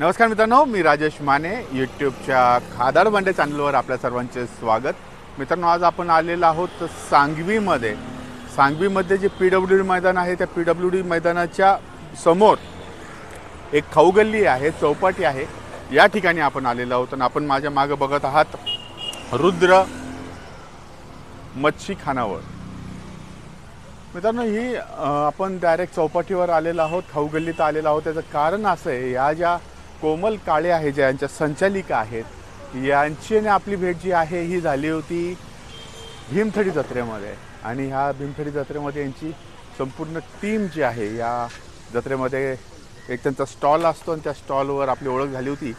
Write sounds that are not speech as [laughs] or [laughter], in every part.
नमस्कार मित्रांनो मी राजेश माने यूट्यूबच्या खादाड भांडे चॅनलवर आपल्या सर्वांचे स्वागत. मित्रांनो आज आपण आलेलो आहोत सांगवीमध्ये. सांगवीमध्ये जे पी डब्ल्यू डी मैदान आहे त्या पी डब्ल्यू डी मैदानाच्या समोर एक खाऊगल्ली आहे चौपाटी आहे. या ठिकाणी आपण आलेलो आहोत आणि आपण माझ्या मागं बघत आहात रुद्र मच्छी खानावर मित्रांनो ही आपण डायरेक्ट चौपाटीवर आलेलो आहोत खाऊगल्लीत आलेलो आहोत. त्याचं कारण असं आहे या ज्या कोमल काळे आहे ज्या यांच्या संचालिका आहेत. यांची आणि आपली भेट जी आहे ही झाली होती भीमथडी जत्रेमध्ये. आणि ह्या भीमथडी जत्रेमध्ये यांची संपूर्ण टीम जी आहे या जत्रेमध्ये एक त्यांचा स्टॉल असतो आणि त्या स्टॉलवर आपली ओळख झाली होती.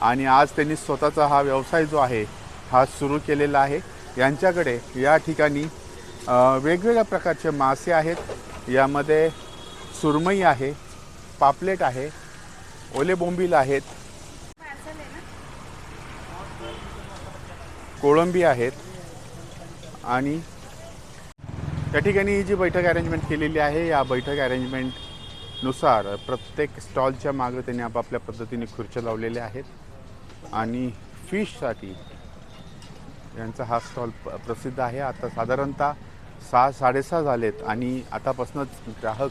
आणि आज त्यांनी स्वतःचा हा व्यवसाय जो आहे हा सुरू केलेला आहे. यांच्याकडे या ठिकाणी वेगवेगळ्या प्रकारचे मासे आहेत. यामध्ये सुरमई आहे पापलेट आहे ओले बोंबील आहेत. कोळंबी आहेत. आणि त्या ठिकाणी ही जी बैठक अरेंजमेंट केलेली आहे या बैठक अरेंजमेंटनुसार प्रत्येक स्टॉलच्या मागं त्यांनी आपापल्या पद्धतीने खुर्च्या लावलेल्या आहेत. आणि फिशसाठी यांचा हा स्टॉल प- प्रसिद्ध आहे. आता साधारणतः सहा साडेसहा झालेत आणि आतापासूनच ग्राहक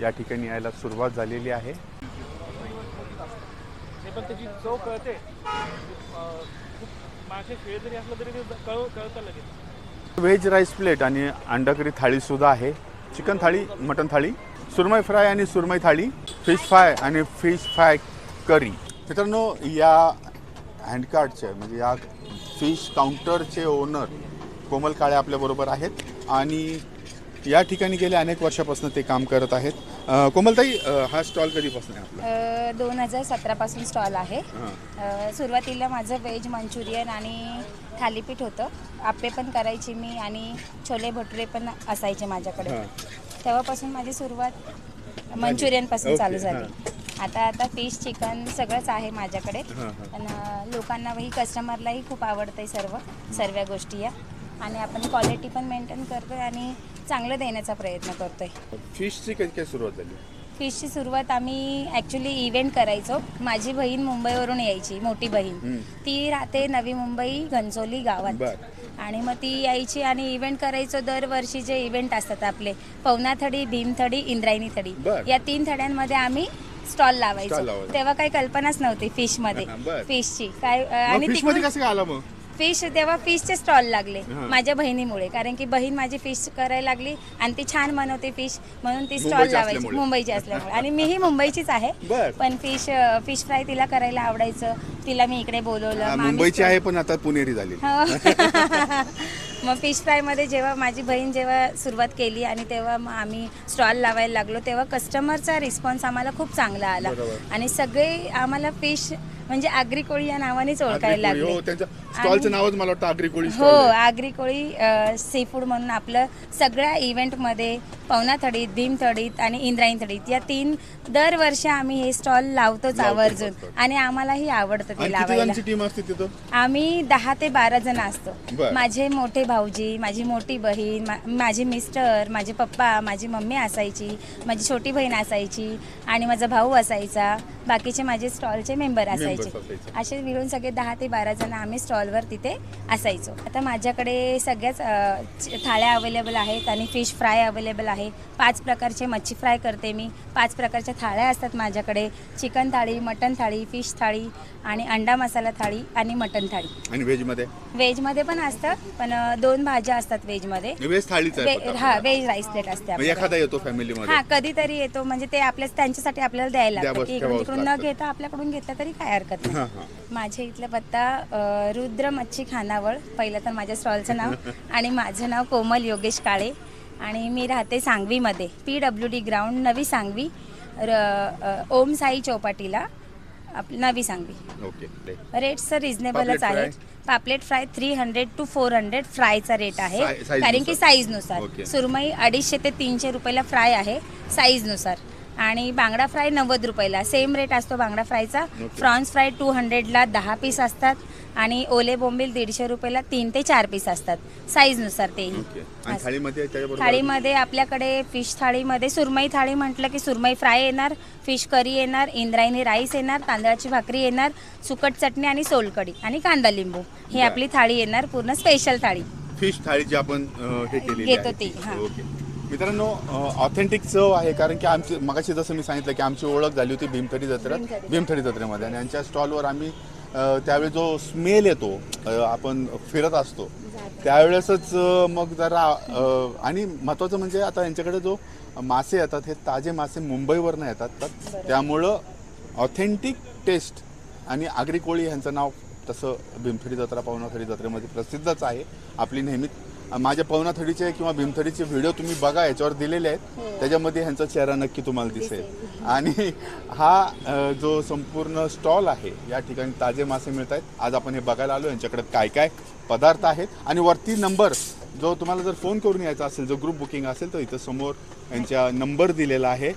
या ठिकाणी यायला सुरुवात झालेली आहे. पण त्याची चव कळते. खूप मासे खेळ जरी असलं तरी ते कळ कळतं लगेच. व्हेज राईस प्लेट आणि अंडाकरी थाळीसुद्धा आहे. चिकन थाळी मटन थाळी सुरमई फ्राय आणि सुरमई थाळी फिश फ्राय आणि फिश फ्राय करी मित्रांनो या हँडकार्डचे म्हणजे या फिश काउंटरचे ओनर कोमल काळे आपल्याबरोबर आहेत. आणि या ठिकाणी गेल्या अनेक वर्षापासून ते काम करत आहेत. अं, कोमलताई अं, हा स्टॉल कधीपासून आहे आपला? दोन हजार सतरापासून स्टॉल आहे. अ, सुरुवातीला माझं व्हेज मंचुरियन आणि थालीपीठ होतं. आप्पे पण करायची मी आणि छोले भटुरे पण असायचे माझ्याकडे. हां. तेव्हापासून माझी सुरुवात मंचुरियनपासून चालू झाली. आता आता फिश चिकन सगळंच आहे माझ्याकडे. हां हां. पण अ, लोकांनाही कस्टमरलाही खूप आवडतं आहे सर्व सर्व गोष्टी या. आणि आपण क्वालिटी पण मेंटेन करतोय आणि चांगलं देण्याचा प्रयत्न करतोय. फिशची कधी काय सुरुवात झाली? फिशची सुरुवात आम्ही ॲक्च्युली इव्हेंट करायचो. माझी बहीण मुंबईवरून यायची मोठी बहीण. ती राहते नवी मुंबई घनसोली गावात. आणि मग ती यायची आणि इव्हेंट करायचो. दरवर्षी जे इव्हेंट असतात आपले पवनाथडी भीमथडी इंद्रायणी थडी. या तीन थड्यांमध्ये आम्ही स्टॉल लावायचो. तेव्हा काही कल्पनाच नव्हती फिशमध्ये. फिशची काय आणि कसं आलं मग? फिश तेव्हा फिशचे स्टॉल लागले हां. माझ्या बहिणीमुळे कारण की बहीण माझी फिश करायला लागली आणि ती छान बनवते फिश म्हणून ती स्टॉल मुंबईची लावायची असल्यामुळे. मुंबईची असल्यामुळे आणि मीही मुंबईचीच आहे बर. पण फिश फिश फ्राय तिला करायला आवडायचं तिला मी इकडे बोलवलं हा, मग आम्ही मुंबईची आहे पण आता पुणेरी झाली हो. [laughs] मग फिश फ्रायमध्ये जेव्हा माझी बहीण जेव्हा सुरुवात केली आणि तेव्हा मग आम्ही स्टॉल लावायला लागलो तेव्हा कस्टमरचा रिस्पॉन्स आम्हाला खूप चांगला आला बरोबर. आणि सगळे आम्हाला फिश म्हणजे आगरी कोळी या नावानेच ओळखायला आगरी कोळी, लागले हो त्यांच्या स्टॉलचं नावच मला वाटतं आगरी कोळी हो stall. Agri Koli seafood म्हणून आपलं सगळ्या इव्हेंटमध्ये पवना थडीत भीम थडीत आणि इंद्रायणी थडीत या तीन दरवर्षी आम्ही हे स्टॉल लावतोच आवर्जून. आणि आम्हालाही आवडतं ते आणि किती लावायला जणांची टीम असते तिथं आम्ही दहा ते बारा जण असतो बर. माझे मोठे भाऊजी माझी मोठी बहीण मा- माझे मिस्टर माझे पप्पा माझी मम्मी असायची माझी छोटी बहीण असायची आणि माझा भाऊ असायचा बाकीचे माझे स्टॉलचे मेंबर असायचे. असे मिळून सगळे दहा ते बारा जण आम्ही स्टॉलवर तिथे असायचो. आता माझ्याकडे सगळ्याच थाळ्या अवेलेबल आहेत आणि फिश फ्राय अवेलेबल आहे. पाच प्रकारचे मच्छी फ्राय करते मी. पाच प्रकारच्या थाळ्या असतात माझ्याकडे. चिकन थाळी मटन थाळी फिश थाळी आणि अंडा मसाला थाळी आणि मटन थाळी. आणि व्हेजमध्ये व्हेजमध्ये पण असतं पण दोन भाज्या असतात व्हेजमध्ये. व्हेज थाळीच हा. व्हेज राईस प्लेट असते म्हणजे. एखादा येतो हा कधीतरी येतो. म्हणजे ते आपल्या त्यांच्यासाठी आपल्याला द्यायला लागतं की तिकडून न. घेता आपल्याकडून घेतलं तरी काय हरकत नाही. माझ्या इथला पत्ता रुद्र मच्छी खानावळ. पहिलं तर माझ्या स्टॉलचं नाव [laughs] आणि माझं नाव कोमल योगेश काळे. आणि मी राहते सांगवीमध्ये. P W D ground Navi Sangvi. र ओम साई चौपाटीला. आप नवी सांगवी. ओके रेट्स तर रिझनेबलच पापलेट आहेत. पापलेट fry three hundred to four hundred फ्रायचा rate आहे. कारण की साईजनुसार. सुरमई अडीचशे ते तीनशे रुपयाला फ्राय आहे साईजनुसार आणि बांगडा फ्राय नव्वद रुपयाला. सेम रेट असतो बांगडा फ्रायचा. प्रॉन्स फ्राय टू हंड्रेडला दहा पीस असतात आणि ओले बोंबील दीडशे रुपयाला तीन ते चार पीस असतात. साईजनुसार तेही. थाळीमध्ये आपल्याकडे फिश थाळीमध्ये सुरमई थाळी म्हटलं की सुरमई फ्राय येणार फिश करी येणार इंद्रायणी राईस येणार तांदळाची भाकरी येणार सुकट चटणी आणि सोलकढी आणि कांदा लिंबू. ही. आपली थाळी येणार पूर्ण स्पेशल थाळी. फिश थाळी जी आपण हे घेतो ती, हां. मित्रांनो ऑथेंटिक चव आहे कारण की आमची मगाशी जसं मी सांगितलं की आमची ओळख झाली होती भीमथडी जत्रेत. भीमथडी. जत्रेमध्ये. आणि यांच्या स्टॉलवर आम्ही त्यावेळी जो स्मेल येतो आपण फिरत असतो त्यावेळेसच मग जरा आणि महत्त्वाचं म्हणजे आता यांच्याकडे जो मासे येतात हे ताजे मासे मुंबईवरनं येतात तर त्यामुळं ऑथेंटिक टेस्ट आणि आगरी कोळी यांचं नाव तसं भीमथडी जत्रा पवनाथडी जत्रेमध्ये प्रसिद्धच आहे. आपली नेहमी माझ्या पवनाथडीचे किंवा भीमथडीचे व्हिडिओ तुम्ही बघा याच्यावर दिलेले आहेत. त्याच्यामध्ये ह्यांचा चेहरा नक्की तुम्हाला दिसेल. आणि हा जो संपूर्ण स्टॉल आहे या ठिकाणी ताजे मासे मिळत आहेत आज आपण हे बघायला आलो यांच्याकडे काय काय पदार्थ आहेत. आणि वरती नंबर जो तुम्हाला जर फोन करून यायचा असेल जो ग्रुप बुकिंग असेल तर इथं समोर यांच्या नंबर दिलेला आहे.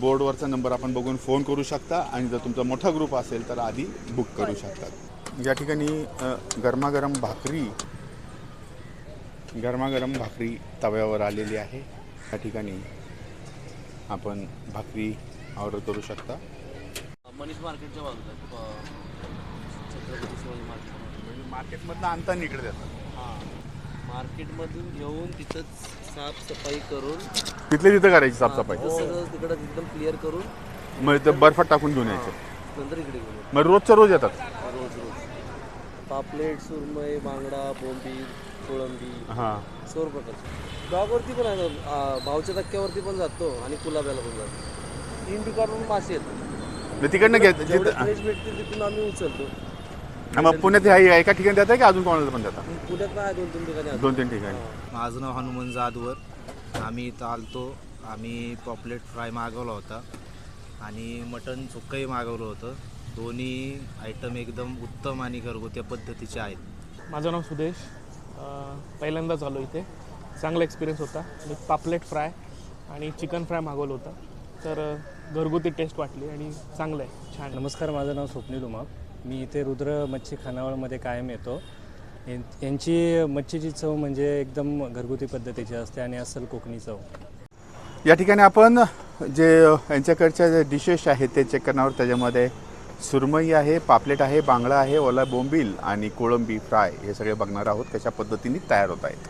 बोर्डवरचा नंबर आपण बघून फोन करू शकता. आणि जर तुमचा मोठा ग्रुप असेल तर आधी बुक करू शकता. या ठिकाणी गरमागरम भाकरी गरमागरम भाकरी तव्यावर आलेली आहे. या ठिकाणी आपण भाकरी ऑर्डर करू शकता. मनीष मार्केटच्या बाजूला प- छत्रपती शिवाजी मार्केट. म्हणजे मार्केटमधनं आणता इकडे देतात हां. मार्केटमधून घेऊन तिथंच साफसफाई करून तिथले तिथं करायची हां, साफसफाई. तिथं सगळं तिकडं एकदम क्लिअर करून मग इथं बर्फात टाकून घेऊन यायचं. नंतर इकडे घेऊन मग रोजच्या रोज येतात. येतो. रोज रोज. पापलेट सुरमई बांगडा बोंबील कोळंबी हां. सर्व प्रकारचे डॉगवरती पण आहे आ, भावच्या धक्क्यावरती पण जातो आणि कुलाब्याला पण जातो. तीन ठिकाणून मासे येतात. मग तिकडनं घेत जेवढे जिथं फ्रेश भेटतील तिथून आम्ही उचलतो. हा, मग पुण्यात ह्या एका ठिकाणी देतात की अजून कोणाला पण देतात पुण्यात नाही दोन तीन ठिकाणी दोन तीन ठिकाणी. माझं नाव हनुमान जाधवर. आम्ही इथं आलतो. आम्ही पॉपलेट फ्राय मागवला होता. आणि मटन सुक्कंही मागवलं होतं. दोन्ही आयटम एकदम उत्तम आणि घरगुती पद्धतीचे आहेत. माझं नाव सुदेश. पहिल्यांदाच आलो इथे. चांगला एक्सपिरियन्स होता. मी पापलेट फ्राय आणि चिकन फ्राय मागवलं होतं. तर घरगुती टेस्ट वाटली आणि चांगलं आहे. छान. नमस्कार माझं नाव स्वप्नील उमाप मी इथे रुद्र मच्छी खानावळमध्ये कायम येतो. यां- यांची मच्छीची चव म्हणजे एकदम घरगुती पद्धतीची असते आणि अस्सल कोकणी चव. या ठिकाणी आपण जे यांच्याकडच्या जे डिशेस आहेत ते चेक करण्यावर त्याच्यामध्ये सुरमई आहे पापलेट आहे बांगडा आहे ओला बोंबील आणि कोळंबी फ्राय हे सगळे बघणार आहोत कशा पद्धतीने तयार होत आहेत.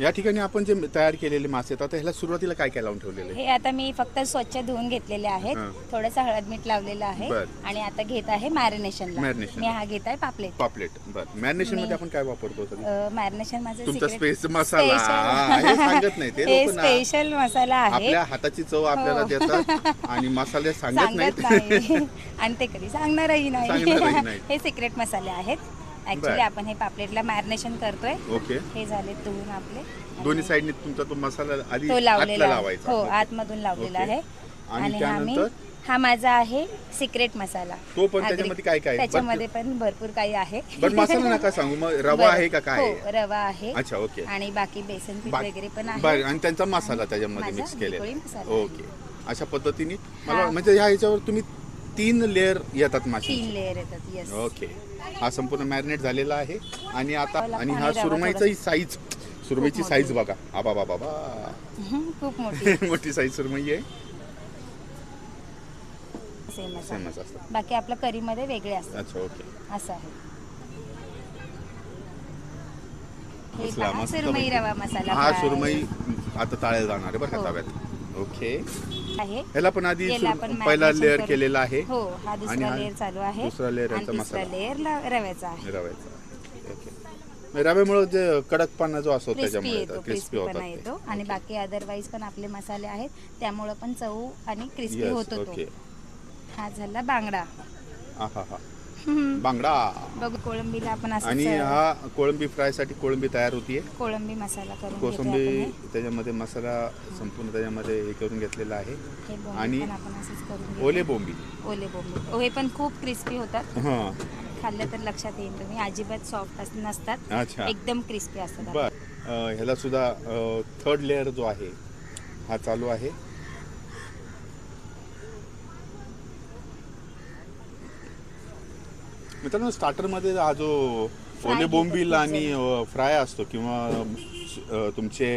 या ठिकाणी आपण जे तयार केलेले मासे आहेत आता ह्याला सुरुवातीला काय काय लावून ठेवलेले? हे आता मी फक्त स्वच्छ धुवून घेतलेले आहेत हां. थोडंसं हळद मीठ लावलेलं आहे बर. आणि आता घेत आहे मॅरिनेशनला Marination. मी हा घेत आहे पापलेट पापलेट बरं मॅरिनेशनमध्ये आपण काय वापरतो तरी? मॅरिनेशन माझं तुमचा secret- स्पेस मसाला special- हा, हे सांगत नाही ते हे लोकं ना स्पेशल मसाला आहे आपल्या हाताची चव आपल्याला हो. देतात [laughs] आणि मसाले सांगत सांगत नाहीत नाही आणि ते कधी सांगणारही सांगणारही नाही नाही. हे सिक्रेट मसाले आहेत बर. ऍक्च्युली आपण हे पापलेटला मॅरिनेशन करतोय. ओके हे झाले धुवून आपले. आणि दोन्ही साईडने तुमचा तो मसाला आधी तो आतला लावलेला आहे. लावायचा. हो आतमधून लावलेला ओके. आहे. आणि आणि हा मी त्यानंतर? हा माझा आहे सिक्रेट मसाला. तो पण त्याच्यामध्ये काय काय आहे? त्याच्यामध्ये पण भरपूर काही आहे. बट मसाला नका [laughs] सांगू. मग रवा बरं. आहे का काय? हो आहे? रवा आहे. अच्छा ओके आणि बाकी बेसन पीठ वगैरे पण आहे. आणि त्यांचा मसाला त्याच्यामध्ये माझा मिक्स केलेला मसाला. ओके अशा पद्धतीने? मला हा. म्हणजे ह्या ह्याच्यावर तुम्ही तीन लेअर येतात मासे तीन लेअर येतात येस ओके हा संपूर्ण मॅरिनेट झालेला आहे. आणि आता आणि हा सुरमईचाही साईज सुरमईची. साईज बघा. आबा बाबा बा खूप मोठी. [laughs] मोठी साईज सुरमई आहे. सेम सेमच असतात बाकी आपल्या करीमध्ये वेगळे असतात. अच्छा ओके असं आहे. हे मसला, पहा, मस्त सुरमई पैकी. रवा मसाला हा फ्राय. सुरमई आता ताळ्याला जाणार आहे बरं का हो. ताव्यात. ओके आहे. ह्याला पण आधी याला सुर- आपण पहिला marination लेअर करून- केलेला आहे. हो हा आणि दुसरा हा लेअर चालू आहे. दुसरा layer आणि याचा तिसरा मसाला. लेअर रव्याचा आहे. रव्याचा ओके. रव्यामुळे जे कडकपणा जो असतो क्रिस्पी त्याच्यामुळे येतो क्रिस्पी क्रिस्पीपणा होतात येतो. आणि बाकी अदरवाईज पण आपले मसाले आहेत. त्यामुळं पण चव आणि क्रिस्पी होतो ओके. तो हा झाला बांगडा. हा हा हा बांगडा. बघू कोळंबीला आपण आणि हा कोळंबी फ्रायसाठी कोळंबी तयार होतीये. कोळंबी मसाला करून कोसंबी. त्याच्यामध्ये मसाला संपूर्ण त्याच्यामध्ये हे करून घेतलेला आहे. आणि. ओले बोंबी. ओले बोंबील ओ, हे पण खूप क्रिस्पी होतात. हा. खाल्लं तर लक्षात येईल तुम्ही. अजिबात सॉफ्ट नसतात. अच्छा. एकदम क्रिस्पी असतात. ह्याला सुद्धा थर्ड लेअर जो आहे हा चालू आहे. मित्रांनो स्टार्टरमध्ये हा जो ओले बोंबील आणि फ्राय असतो किंवा तुमचे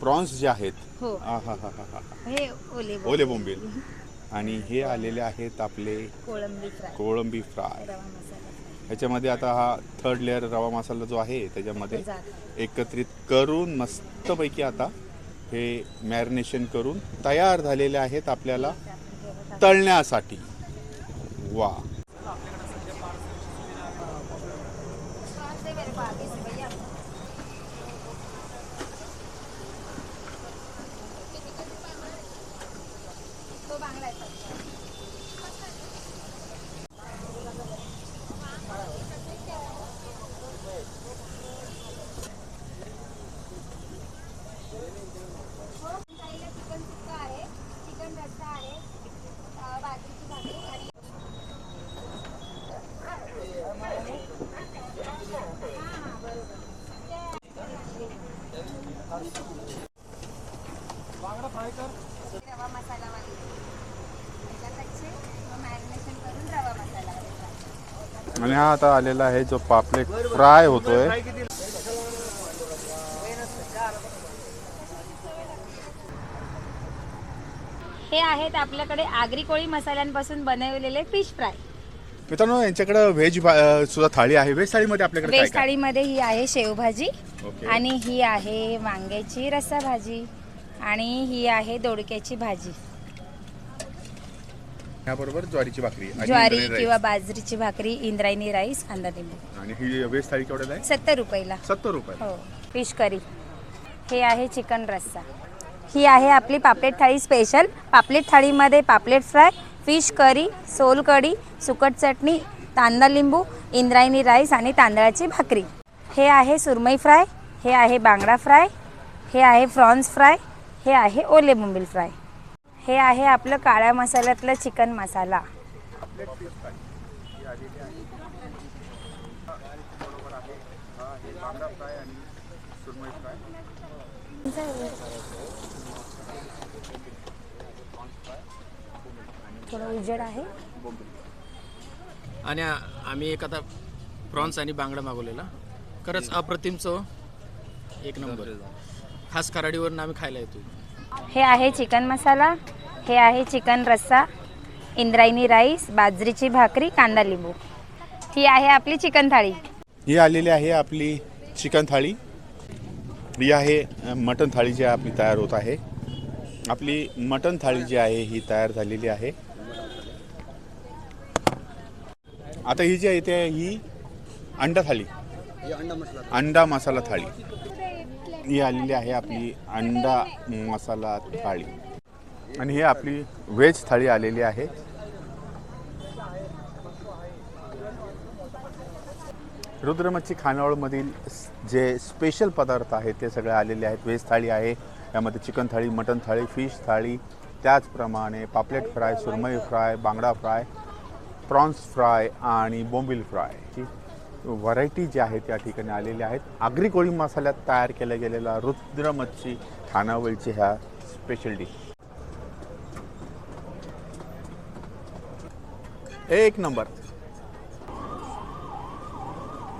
प्रॉन्स जे आहेत. हो. हा हा हा हा हा. हे ओले ओले बोंबील. आणि हे आलेले आहेत आपले कोळंबी फ्राय. कोळंबी फ्राय. रवा मसाला फ्राय. ह्याच्यामध्ये आता हा थर्ड लेअर रवा मसाला जो आहे त्याच्यामध्ये एकत्रित करून मस्तपैकी आता हे मॅरिनेशन करून तयार झालेले आहेत आपल्याला तळण्यासाठी. वा. हा आता आलेला आहे जो पापलेट फ्राय होतोय. हे आहेत आपल्याकडे आगरी कोळी मसाल्यांपासून बनवलेले फिश फ्राय. मित्रांनो यांच्याकडे व्हेज सुद्धा थाळी आहे. व्हेज थाळीमध्ये आपल्याकडे काय व्हेज काय? थाळीमध्ये ही आहे शेवभाजी ओके. आणि ही आहे वांग्याची रस्सा भाजी आणि ही आहे दोडक्याची भाजी. याबरोबर ज्वारीची भाकरी आणि ज्वारी इंद्रायणी किंवा बाजरीची भाकरी इंद्रायणी राईस कांदा लिंबू. आणि ही थाळी केवढ्याला आहे? सत्तर रुपयाला. सत्तर रुपये हो फिश करी हे आहे चिकन रस्सा. ही आहे आपली पापलेट थाळी स्पेशल पापलेट थाळीमध्ये पापलेट फ्राय फिश करी सोल कढी सुकट चटणी कांदा लिंबू इंद्रायणी राईस आणि तांदळाची भाकरी. हे आहे सुरमई फ्राय हे आहे बांगडा फ्राय हे आहे फ्रॉन्स फ्राय हे आहे ओले बोंबील फ्राय हे आहे आपलं काळ्या मसाल्यातलं चिकन मसाला. थोडं उजेड आहे. आणि आम्ही एक आता प्रॉन्स आणि बांगडा मागवलेला. खरंच अप्रतिम चव. एक नंबर. खास कराडीवरून आम्ही खायला येतो हे आहे चिकन मसाला हे आहे चिकन रस्सा इंद्रायणी राईस बाजरीची भाकरी कांदा लिंबू. ही आहे आपली चिकन थाळी. ही आलेली आहे आपली चिकन थाळी. ही आहे अ, मटण थाळी जी आपली तयार होत आहे. आपली मटण थाळी जी आहे ही तयार झालेली आहे. आता ही जी आहे ते ही अंडा थाळी. अंडा मसाला थाळी. ही आलेली आहे आपली अंडा मसाला थाळी. आणि ही आपली व्हेज थाळी आलेली आहे. रुद्रमच्छी खानावळमधील जे स्पेशल पदार्थ आहेत ते सगळे आलेले आहेत. व्हेज थाळी आहे यामध्ये चिकन थाळी मटन थाळी फिश थाळी त्याचप्रमाणे पापलेट फ्राय सुरमई फ्राय बांगडा फ्राय प्रॉन्स फ्राय आणि बोंबिल फ्राय. ठीक व्हरायटी ज्या आहेत त्या ठिकाणी आलेल्या आहेत. आगरी कोळी मसाल्यात तयार केल्या गेलेला रुद्रमच्छी खानावळीची ह्या स्पेशल डिश एक नंबर.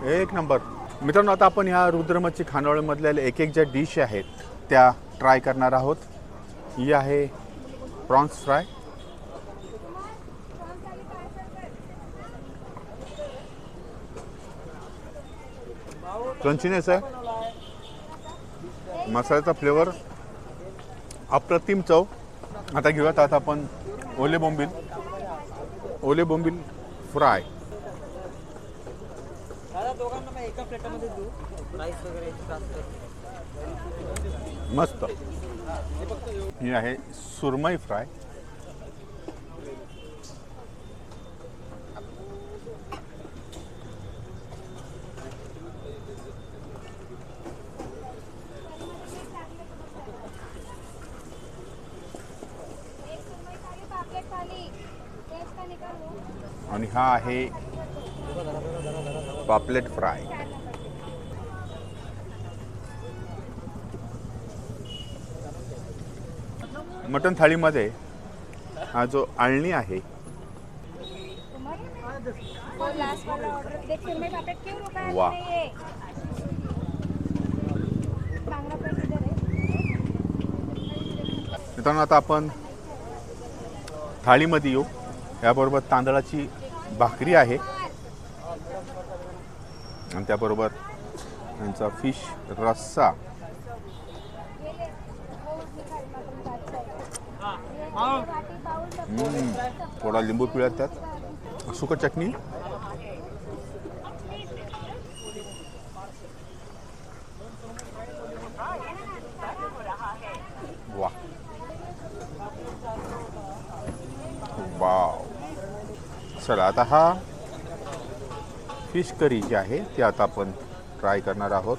एक नंबर. मित्रांनो आता आपण ह्या रुद्रमच्छी खानावळीमधल्या एक एक ज्या डिश आहेत त्या ट्राय करणार आहोत. ही आहे प्रॉन्स फ्राय. क्रंचीनेस आहे. मसाल्याचा फ्लेवर अप्रतिम चव. आता घेऊयात आता आपण ओले बोंबील. ओले बोंबील फ्राय. मस्त. ही आहे सुरमई फ्राय. आणि हा आहे पापलेट फ्राय. मटन थाळीमध्ये हा जो आळणी आहे वा. मित्रांनो आता आपण थाळीमध्ये येऊ. याबरोबर तांदळाची भाकरी आहे. आणि त्याबरोबर त्यांचा फिश रस्सा. थोडा लिंबू पिळ्यात त्यात सुकट चटणी वा वाव चला आता हा फिश करी जी आहे ती आता आपण ट्राय करणार आहोत.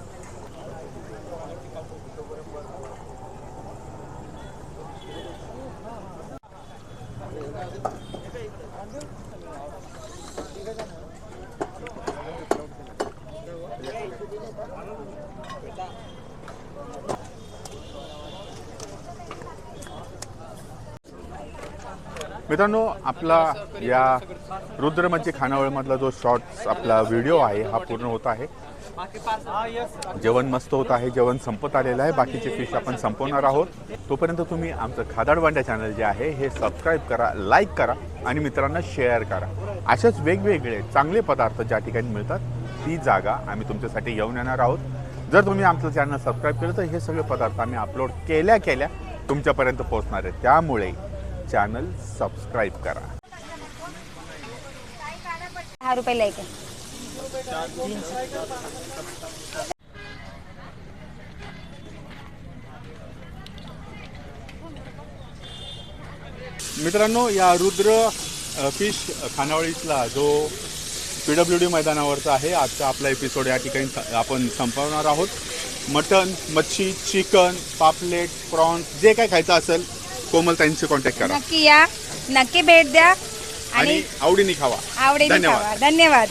मित्रांनो आपला या रुद्रमंची खानावळीमधला जो शॉर्ट्स आपला व्हिडिओ आहे हा पूर्ण होत आहे. जेवण मस्त होत आहे जेवण संपत आलेलं आहे. बाकीचे फिश आपण संपवणार आहोत. तोपर्यंत तुम्ही आमचं खादाडवांड्या चॅनल जे आहे हे सबस्क्राईब करा लाईक करा आणि मित्रांना शेअर करा. असेच वेगवेगळे चांगले पदार्थ ज्या ठिकाणी मिळतात ती जागा आम्ही तुमच्यासाठी येऊन येणार आहोत. जर तुम्ही आमचं चॅनल सबस्क्राईब केलं तर हे सगळे पदार्थ आम्ही अपलोड केल्या केल्या तुमच्यापर्यंत पोहोचणार आहे त्यामुळे चॅनल सबस्क्राईब करा. दहा रुपयाला एक आहे. मित्रांनो या रुद्र अ, फिश खानावळीतला जो पी डब्ल्यू डी मैदानावरचा आहे आजचा आपला एपिसोड या ठिकाणी स- आपण संपवणार आहोत. मटन मच्छी चिकन पापलेट प्रॉन्स जे काय खायचं असेल कोमलताईंशी कॉन्टॅक्ट करा. नक्की या. नक्की भेट द्या. आणि आणि आवडीने खावा. आवडीने धन्यवाद. खावा. धन्यवाद.